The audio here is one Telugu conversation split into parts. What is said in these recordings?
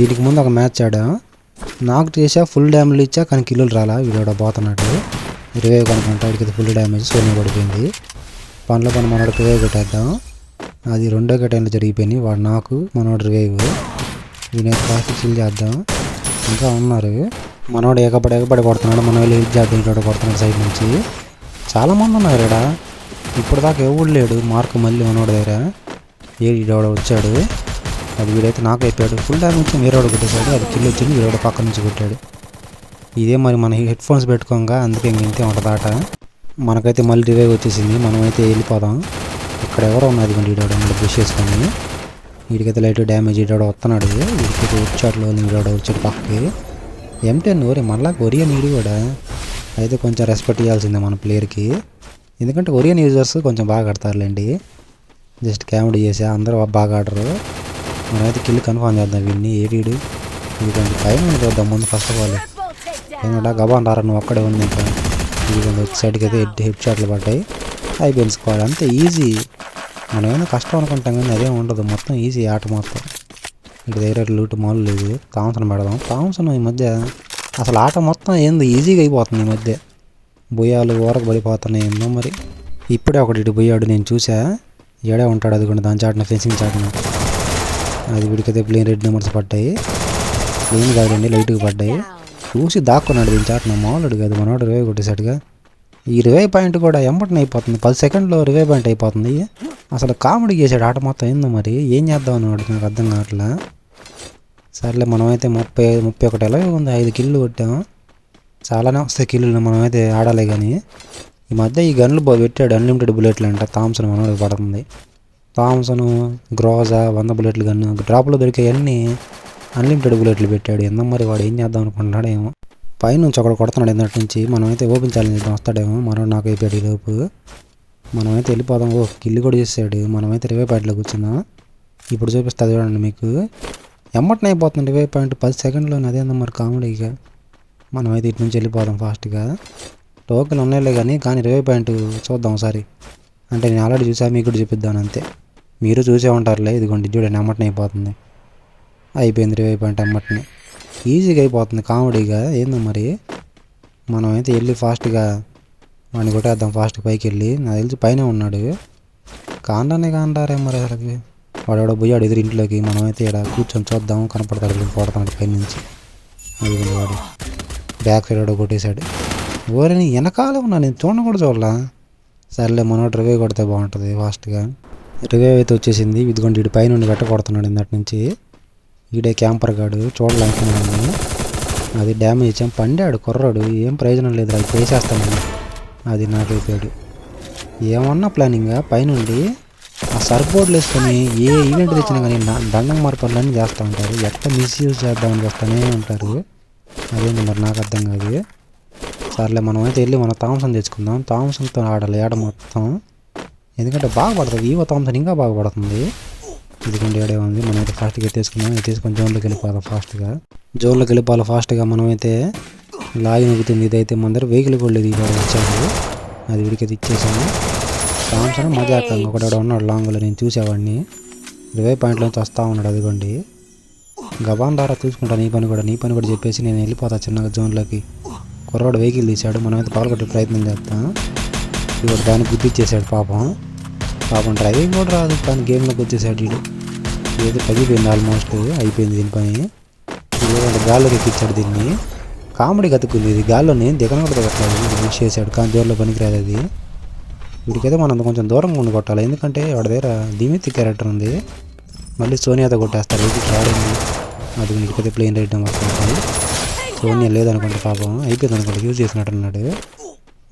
దీనికి ముందు ఒక మ్యాచ్ ఆడా? నాకు చేసా ఫుల్ డ్యామేజ్ ఇచ్చా కానీ కిల్లులు రాలా. వీడు పోతున్నాడు. ఇరవై కొనుక్కుంటా వాడికి ఫుల్ డ్యామేజ్ సోనీ పడిపోయింది. పనుల పని మనోడికి ఇరవై కొట్టేద్దాం. అది రెండో గటైన్లో జరిగిపోయినాయి వాడు నాకు మనోడు రివైవ్. నేను ఫాస్ట్ చిల్ చేద్దాం. ఇంకా ఉన్నారు. మనోడు ఏకపడి ఏకపడి కొడుతున్నాడు. మన వాళ్ళు హెల్ప్ చేద్దాం ఇటు కొడుతున్నాడు సైడ్ నుంచి. చాలామంది ఉన్నారు ఇక్కడ. ఇప్పుడు దాకా ఎవడు లేడు. మార్క్ మళ్ళీ మనోడు దగ్గర. ఏడు వచ్చాడు. అది వీడైతే నాకు అయిపోయాడు ఫుల్ డ్యామేజ్ వేరేవాడు మీరోడు కొట్టేశాడు. అది కిల్ వచ్చింది వీరోడు పక్క నుంచి కొట్టాడు. ఇదే మరి మన హెడ్ ఫోన్స్ పెట్టుకోగా అందుకే ఇంక ఉంటుంది ఉంటుందాట మనకైతే మళ్ళీ రివైవ్ వచ్చేసింది. మనమైతే వెళ్ళిపోదాం. ఇక్కడ ఎవరో ఉన్నది కొండి మళ్ళీ బ్రష్ చేసుకొని. వీడికైతే లైట్ డ్యామేజ్ వీడాడు వస్తున్నాడు. వీడికైతే వచ్చాట్లో వీడాడు వచ్చాడు పక్కకి. ఎంటెన్ ఒరే మళ్ళా కొరియన్ ఈడు కూడా. అయితే కొంచెం రెస్పెక్ట్ ఇవ్వాల్సిందే మన ప్లేయర్కి ఎందుకంటే కొరియన్ యూజర్స్ కొంచెం బాగా ఆడతారులేండి. జస్ట్ కామెడీ చేసా అందరూ బాగా ఆడరు. మనమైతే కిల్ కన్ఫామ్ చేద్దాం వీడిని ఏ వీడు? ఇదిగోండి పైన చూద్దాం ముందు ఫస్ట్ ఆఫ్ ఆల్ పైన గబా రారా నువ్వు అక్కడే ఉంది ఇంకా. ఇదిగోండి వచ్చి సైడ్కి అయితే హెడ్ హెడ్ షాట్లు పడ్డాయి. అయిపోయింది స్క్వాడ్ అంతే ఈజీ మనం ఏమైనా కష్టం అనుకుంటాం కానీ అదేం ఉండదు. మొత్తం ఈజీ ఆట మొత్తం ఇటు దగ్గర లూటు మాలు లేదు. థామ్సన్ పెడదాం. థామ్సన్ ఈ మధ్య అసలు ఆట మొత్తం ఏంది? ఈజీగా అయిపోతుంది ఈ మధ్య. బొయ్యాలు ఊరకు పడిపోతున్నాయి ఏందో మరి. ఇప్పుడే ఒకటి ఇటు పోయాడు నేను చూసా ఏడే ఉంటాడు అది కూడా దాని చాటున ఫెన్సింగ్ చాటున. అది వీడికైతే ప్లేన్ రెడ్ నెంబర్స్ పడ్డాయి. ప్లేన్ కాదండి లైట్గా పడ్డాయి. చూసి దాక్కున్నాడు దీని చాటున మామూలుడు కాదు మనోడు రివైవ్ కొట్టేశాడుగా. ఈ రివైవ్ పాయింట్ కూడా ఎంబటన్ అయిపోతుంది. పది సెకండ్లో రివైవ్ పాయింట్ అయిపోతుంది. అసలు కామెడీ చేశాడు ఆట మొత్తం ఏందో మరి? ఏం చేద్దాం అన్నాడు నాకు అర్థం కావట్లా? సర్లే మనమైతే ముప్పై ముప్పై ఒకటి ఎలా ఉంది? ఐదు కిల్లు కొట్టాం. చాలానే వస్తాయి కిల్లులు మనమైతే ఆడాలి కానీ. ఈ మధ్య ఈ గన్లు పెట్టాడు అన్లిమిటెడ్ బుల్లెట్లు అంట. థామ్సన్ మనోడికి పడుతుంది. థామ్సన్ గ్రోజా వంద బుల్లెట్లు గన్ను డ్రాప్లో దొరికే అన్ని అన్లిమిటెడ్ బుల్లెట్లు పెట్టాడు? ఎంత మరి వాడు ఏం చేద్దాం అనుకుంటున్నాడేమో. పైనుంచి ఒకడు కొడుతున్నాడు ఇందటి నుంచి. మనమైతే ఓపెన్ ఛాలెంజ్ చేద్దాం వస్తాడేమో. మనం నాకు అయిపోయాడు ఈ లోపు. మనమైతే వెళ్ళిపోదాం. ఓ కిల్లు కూడా చేసాడు మనమైతే రివే పాయింట్లో కూర్చున్నాం ఇప్పుడు చూపిస్తా చూడండి మీకు. ఎమ్మటనే అయిపోతుంది రివే పాయింట్. పది సెకండ్లోనే అదేందో మరి కామెడీగా మనమైతే ఇటు నుంచి వెళ్ళిపోదాం ఫాస్ట్గా. టోకెన్ ఉన్నాయిలే కానీ కానీ రివే పాయింట్ చూద్దాం ఒకసారి. అంటే నేను ఆల్రెడీ చూసా మీకు కూడా చూపిద్దాను అంతే. మీరు చూసే ఉంటారులే ఇదిగోండి చూడండి అమ్మటం అయిపోతుంది. అయిపోయింది రివే పాయింట్ అమ్మటని ఈజీగా అయిపోతుంది కామెడీగా ఏందో మరి. మనమైతే వెళ్ళి ఫాస్ట్గా వాడిని కొట్టేద్దాం ఫాస్ట్ పైకి వెళ్ళి. నాకు తెలిసి పైన ఉన్నాడు. కాండానే కాండారే మరి అసలు వాడు ఎవడో పోయాడు ఎదురు ఇంట్లోకి. మనమైతే ఇక్కడ కూర్చొని చూద్దాం కనపడతాడు కొడతాడు పై నుంచి అది వాడు. బ్యాక్ సైడ్ వాడు కొట్టేశాడు. ఓరని వెనకాల ఉన్నా నేను చూడకూడదు కూడా సర్లే మనోడు రివే కొడితే బాగుంటుంది ఫాస్ట్గా. రివే అయితే వచ్చేసింది. ఇదిగోండి ఇటు పైన ఉండి గట్ట కొడుతున్నాడు ఇందటి నుంచి. ఈడే క్యాంపర్ గాడు చూడాలనుకున్నాను అది డ్యామేజ్ ఇచ్చాం పండాడు కుర్రాడు. ఏం ప్రయోజనం లేదు అది వేసేస్తాను అది నాకు అయిపోయాడు ఏమన్నా ప్లానింగా? పైనుండి ఆ సర్ఫ్ బోర్డులు వేసుకొని ఏ ఈవెంట్ తెచ్చినా కానీ దండం మార్పులన్నీ చేస్తూ ఉంటారు. ఎట్లా మిస్యూజ్ చేద్దామని చేస్తూనే ఉంటారు. అదేంటి మరి నాకు అర్థం కాదు. సర్లే మనం అయితే వెళ్ళి మన థామ్సన్ తెచ్చుకుందాం. థామ్సన్తో ఆడాలి ఏడ మొత్తం. ఎందుకంటే బాగా పడుతుంది. ఈవో థామ్సన్ ఇంకా బాగా పడుతుంది. ఇదిగోండి ఏడే ఉంది. మనం అయితే ఫాస్ట్గా ఎత్తేసుకున్నాం ఎత్తేసుకొని తీసుకొని జోన్లోకి వెళ్ళిపోవాలి ఫాస్ట్గా జోన్లోకి వెళ్ళిపోవాలి ఫాస్ట్గా మనమైతే లాగి నొక్కుతుంది ఇదైతే మన దగ్గర వెహికల్ కూడా లేదు. ఇక్కడ వచ్చాడు అది వీడికైతే ఇచ్చేసాము. థామ్సన్ మజాకంగా ఒకటి ఉన్నాడు లాంగ్లో నేను చూసేవాడిని. ఇరవై పాయింట్ల నుంచి వస్తూ ఉన్నాడు. అదిగోండి. గబాన్ ద్వారా చూసుకుంటా. నీ పని కూడా నీ పని కూడా చెప్పేసి నేను వెళ్ళిపోతా చిన్నగా జోన్లోకి. కుర్రాడు వెహికల్ తీశాడు. మనమైతే పాల్గొట్టే ప్రయత్నం చేస్తాం. ఇవాడు దాన్ని గుర్తిచ్చేసాడు పాపం. పాపం డ్రైవింగ్ కూడా రాదు. కానీ గేమ్లోకి వచ్చేసాడు ఇడు ఏదో తగ్గిపోయింది ఆల్మోస్ట్ అయిపోయింది దీని పని. ఇదేంటంటే గాల్లోకి ఎక్కించాడు దీన్ని. కామెడీ గతుకుంది ఇది. గాల్లోనే దిగన కూడా దిగట్లేదు. మిస్ చేశాడు. కానీ జోర్లో పనికిరాదు అది. వీడికైతే మనం కొంచెం దూరంగా ఉండి కొట్టాలి. ఎందుకంటే వాడి దగ్గర దిమితి క్యారెక్టర్ ఉంది. మళ్ళీ సోనియాతో కొట్టేస్తారు ఇది రాడింది అది వీడికైతే ప్లేన్ రైడ్ వస్తుంది సోనియా లేదనుకుంటే పాపం. అయిపోయింది అనుకుంటే యూజ్ చేసినట్టున్నాడు.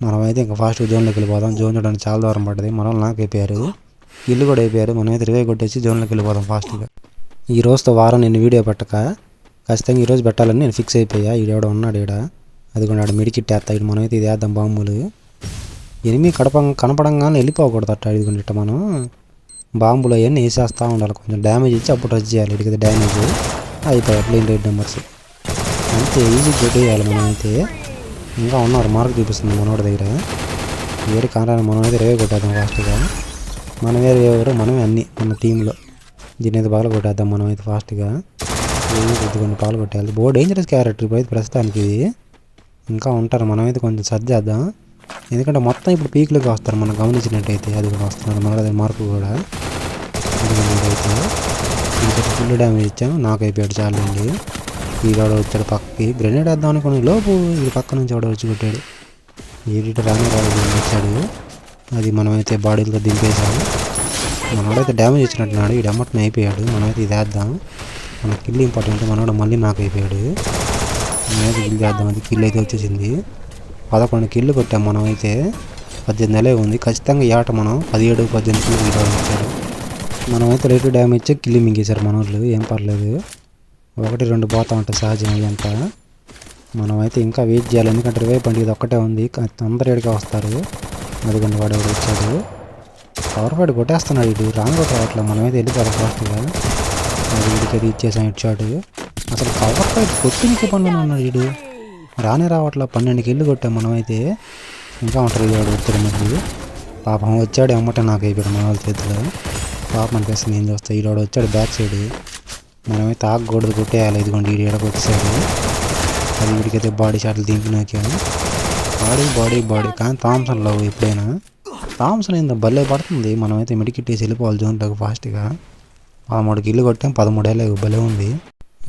మనమైతే ఇంకా ఫాస్ట్ జోన్లోకి వెళ్ళిపోదాం. జోన్ చూడడానికి చాలా దూరం పడ్డది. మనం నాకు అయిపోయారు. ఇల్లు కూడా అయిపోయారు. మనమైతే రివే కొట్టేసి జోన్లోకి వెళ్ళిపోదాం ఫాస్ట్గా. ఈ రోజుతో వారం నేను వీడియో పెట్టక ఖచ్చితంగా ఈరోజు పెట్టాలని నేను ఫిక్స్ అయిపోయా. ఈడెవడో ఉన్నాడు ఈడ. అది కూడా ఆడ వేస్తా ఇటు మనమైతే ఇది వేద్దాం బాంబులు. ఎనిమిది కడప కనపడంగానే వెళ్ళిపోకూడదు అట్ట. ఇదిగోండి కొన్ని మనం బాంబులు అవన్నీ వేసేస్తూ ఉండాలి. కొంచెం డ్యామేజ్ ఇచ్చి అప్పుడు టచ్ చేయాలి. ఇటుకది డ్యామేజ్. అయిపోయాయి. Plain rate numbers. అంతే ఈజీ చేయాలి మనమైతే. ఇంకా ఉన్నారు. మార్క్ చూపిస్తుంది మనోడి దగ్గర. వేరే కారణాలు మనం అయితే రేవే కొట్టేద్దాం ఫాస్ట్గా. మనమే వేరే ఎవరు మనమే అన్నీ మన టీంలో. దీని అయితే బాగా కొట్టేద్దాం మనం అయితే ఫాస్ట్గా కొన్ని పాలు కొట్టేయాలి. బో డేంజరస్ క్యారెక్టర్ ఇప్పుడు అయితే ప్రస్తుతానికి ఇది. ఇంకా ఉంటారు. మనమైతే కొంచెం సర్దేద్దాం ఎందుకంటే మొత్తం ఇప్పుడు పీక్లోకి వస్తారు. మనం గమనించినట్టయితే అది కూడా వస్తున్నారు మన దగ్గర మార్పు కూడా. అయితే ఇంకా ఫుల్ డ్యామేజ్ ఇచ్చాం నాకు అయిపోయాడు చాలండి. ఈ వచ్చాడు పక్కకి గ్రెనేడ్ వేద్దాం అనుకుని లోపు ఈ పక్క నుంచి ఎవడో వచ్చి కొట్టాడు. ఏడిట రాని రాడు వచ్చాడు. అది మనమైతే బాడీలో దింపేశాము. మనోడైతే డ్యామేజ్ ఇచ్చినట్టున్నాడు. ఈ డమ్మట్ని అయిపోయాడు. మనమైతే ఇది వేద్దాం. మన కిల్ ఇంపార్టెంట్ మనోడు మళ్ళీ నాకు అయిపోయాడు. మనమైతే కిల్ చేద్దాం అది కిల్ అయితే వచ్చేసింది. పదకొండు కిల్లు కొట్టాం మనమైతే. పద్దెనిమిది నెలే ఉంది ఖచ్చితంగా ఈ ఆట మనం పదిహేడు పద్దెనిమిది కిల్లు వచ్చాడు మనమైతే రేటు డ్యామేజ్ ఇచ్చే కిల్లి మింగేశారు మనోళ్ళు. ఏం పర్లేదు. ఒకటి రెండు పోతా ఉంటాయి సహజం ఇదంతా మనమైతే ఇంకా వెయిట్ చేయాలి ఎందుకంటే రివై పండుగ ఇది ఒక్కటే ఉంది. అందరు ఏడిగా వస్తారు. అదిగోండి వాడు ఎవడు వచ్చాడు. పవర్ పాడు కొట్టేస్తున్నాడు ఇటు రాను కొట్ట రావట్లేదు మనమైతే వెళ్ళిపోవాలి ఫాస్ట్గా. అది వీడికి అది ఇచ్చేసాం ఇటు షాట్ అసలు పవర్ పాయింట్ కొట్టించే పండుగ ఉన్నాడు వీడు. రానే రావట్లే. పన్నెండుకి వెళ్ళి కొట్టాం మనమైతే. ఇంకా ఉంటారు వాడు వచ్చాడు మళ్ళీ. పాపం వచ్చాడు ఎమ్మట నాకు అయిపోయాడు మన వాళ్ళ చేతిలో. పాపం అనిపిస్తుంది ఏం చూస్తా. ఈడోడు వచ్చాడు బ్యాక్ సైడ్ మనమే తాగకూడదు కొట్టేయాలి. ఇదిగోండి ఈడు ఎడకు వచ్చేసాడు. అది వీడికైతే బాడీ షాట్లు దింపినాకేమో బాడీ బాడీ బాడీ కానీ థామ్సన్ లవ్ ఎప్పుడైనా థామ్సన్ ఇంత భలే పడుతుంది. మనమైతే మెడికిట్టేసి వెళ్ళిపోవాలి జోన్లోకి ఫాస్ట్గా పదమూడు ఇల్లు కొట్టాం పదమూడేళ్ళ భలే ఉంది.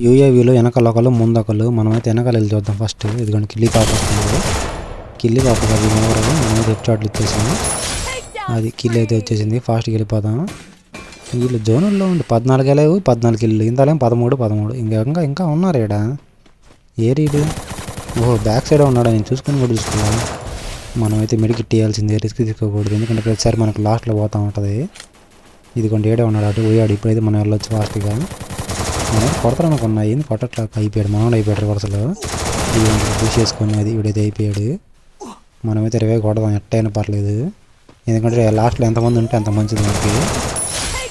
యూఏవీలో వెనకాల ఒకళ్ళు ముందు ఒకళ్ళు మనమైతే వెనకాల వెళ్ళి చూద్దాం ఫస్ట్ ఇదిగోండి కిల్లి పాప కిల్లి పాప అది మనమైతే హెడ్ షాట్లు ఇచ్చేసాము అది కిల్లి అయితే వచ్చేసింది. ఫాస్ట్గా వెళ్ళిపోదాం. వీళ్ళు జోనుల్లో ఉండి పద్నాలుగు వెళ్ళావు పద్నాలుగు ఇల్లు ఇంతలేం పదమూడు పదమూడు. ఇంకా ఇంకా ఇంకా ఉన్నారు ఈడ ఏ రీడు ఓహో బ్యాక్ సైడ్ ఉన్నాడా? నేను చూసుకొని కూడా చూసుకున్నా మనమైతే మెడికి ఇట్టేయాల్సిందే రిస్క్ తీసుకోకూడదు. ఎందుకంటే ప్రతిసారి మనకు లాస్ట్లో పోతా ఉంటుంది. ఇదిగోండి ఏడే ఉన్నాడు అటు పోయాడు. ఇప్పుడైతే మనం వెళ్ళొచ్చు ఫాస్ట్గా. మనం కొడతారనుకున్నా ఏంది కొట్టట్లా అయిపోయాడు? మనోడు అయిపోయాడు వరుసలో ఇదిగోండి పుష్ చేసుకొని అది ఇవిడైతే అయిపోయాడు. మనమైతే ఇరవై కొడదాం ఎట్టయినా పర్లేదు. ఎందుకంటే లాస్ట్లో ఎంతమంది ఉంటే అంత మంచిది మనకి.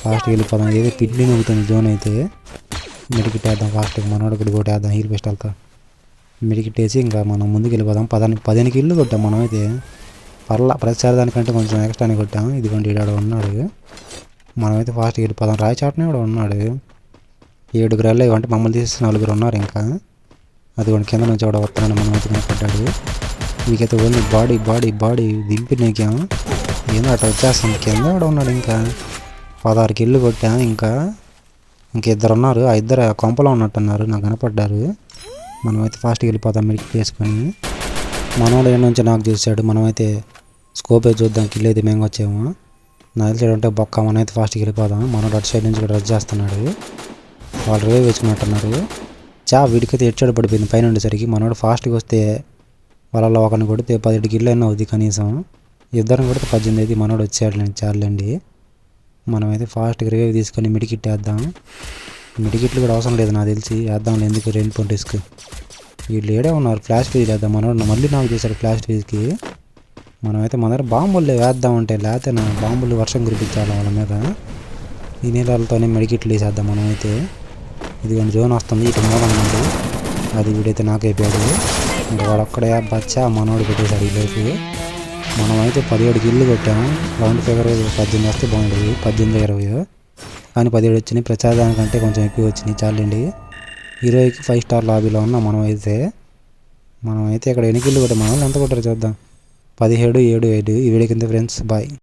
ఫాస్ట్గా వెళ్ళిపోదాం. ఏదో పిడ్లీ నవ్వుతుంది జోన్ అయితే. మెడికిట్ వేద్దాం ఫాస్ట్గా మనోడు కూడా కొట్టేద్దాం హీల్ వెళ్తా. మెడికిట్ వేసి ఇంకా మనం ముందుకు వెళ్ళిపోదాం. పదానికి పదిహేను ఇల్లు కొట్టాం మనమైతే. పర్లా ప్రతిసారి దానికంటే కొంచెం ఎక్స్ట్రానే కొట్టాం. ఇదిగోండి ఈడ ఉన్నాడు. మనమైతే ఫాస్ట్గా వెళ్ళిపోదాం. రాయచాటనే కూడా ఉన్నాడు. ఏడుగురు వెళ్ళేవి అంటే మమ్మల్ని తీసి నలుగురు ఉన్నారు ఇంకా. అదిగోండి కింద నుంచి కూడా వస్తాను మనం అయితే కనపడ్డాడు. మీకైతే ఓన్లీ బాడీ బాడీ బాడీ దింపినాకేం ఏందో అట్లా వచ్చేస్తుంది కింద కూడా ఉన్నాడు ఇంకా. పదహారు కిల్లు కొట్టా ఇంకా ఇంకా ఇద్దరు ఉన్నారు ఆ ఇద్దరు కొంపలో ఉన్నట్టున్నారు. నాకు కనపడ్డారు. మనమైతే ఫాస్ట్గా వెళ్ళిపోతాం మెడికి వేసుకొని మనోడు ఏడు నుంచి నాకు చూశాడు. మనమైతే స్కోపే చూద్దాం కిల్ అయితే మేము వచ్చాము. నాకు సైడ్ అంటే బొక్క మనమైతే ఫాస్ట్గా వెళ్ళిపోదాం. మనోడు అటు సైడ్ నుంచి కూడా రద్దు చేస్తున్నాడు. వాళ్ళు రేవ్ వేసుకున్నట్టున్నారు. చా వీడికైతే ఎడ్చాడు పడిపోయింది? పైన ఉండేసరికి మనోడు ఫాస్ట్గా వస్తే వాళ్ళలో ఒకరిని కొడితే పదిహేడు కిలో అయినా అవుద్ది కనీసం. ఇద్దరిని కొడితే పద్దెనిమిది అయితే మనోడు వచ్చాడు చాలండి మనమైతే ఫాస్ట్గా రివైవ్ తీసుకొని మిడికిట్ వేద్దాం మిడికిట్లు కూడా అవసరం లేదు నాకు తెలిసి. వేద్దాం ఎందుకు? రెండు పాయింట్ రిస్క్ వీళ్ళు ఏడే ఉన్నారు? ఫ్లాష్ ఫీజ్ వేద్దాం మనోడు మళ్ళీ నాకు చేశాడు ఫ్లాష్ ఫీజ్కి మనమైతే మన దగ్గర బాంబులు వేద్దామంటే లేకపోతే నా బాంబులు వర్షం కురిపించాలి వాళ్ళ మీద. ఈ నీళ్ళతోనే మెడికిట్లు వేసేద్దాం మనమైతే. ఇదిగోండి జోన్ వస్తుంది. ఇటు మూలం అది వీడైతే నాకు అయిపోయాడు ఇంకా వాడు ఒక్కడే బచ్చా మనోడు పెట్టేశాడు ఈ లోపు. మనమైతే పదిహేడు గిల్లు కొట్టాము. రౌండ్ ఫిగర్ పద్దెనిమిది వస్తే బాగుండేది పద్దెనిమిది ఇరవై కానీ పదిహేడు వచ్చినాయి. ప్రచారానికంటే కొంచెం ఎక్కువ వచ్చినాయి. చాలండి. హీరోయికి ఫైవ్ స్టార్ లాబీలో ఉన్నాం మనం అయితే మనం అయితే ఇక్కడ ఎన్ని గిల్లు కొట్టాం? మనం ఎంత కొట్టారు చూద్దాం. పదిహేడు ఏడు ఏడు. ఈ వీడియో కింద ఫ్రెండ్స్ బాయ్.